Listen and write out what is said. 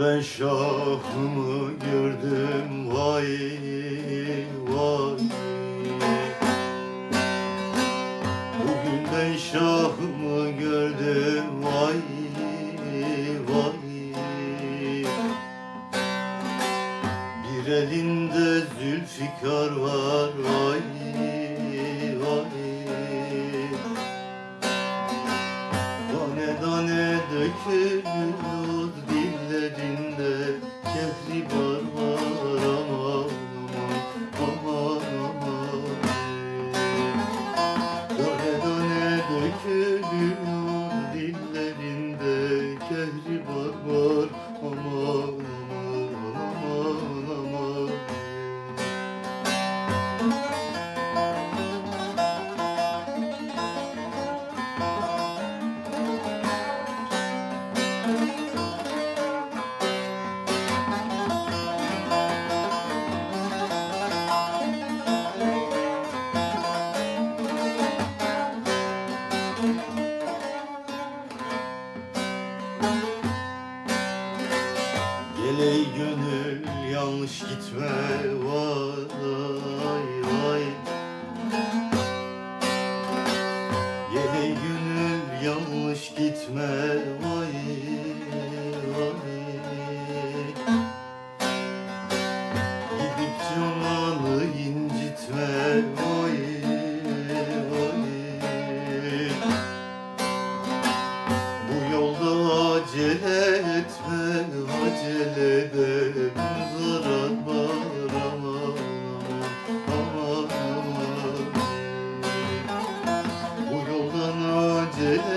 ben şahımı gördüm. Vay vay. Bugün ben şahımı gördüm. Vay vay. Bir elinde zülfikar var. Vay ey gönül yanlış gitme vay vay. Gel gönül yanlış gitme vay vay. Gidip cananı incitme vay vay. Bu yolda acele etme, Hadi.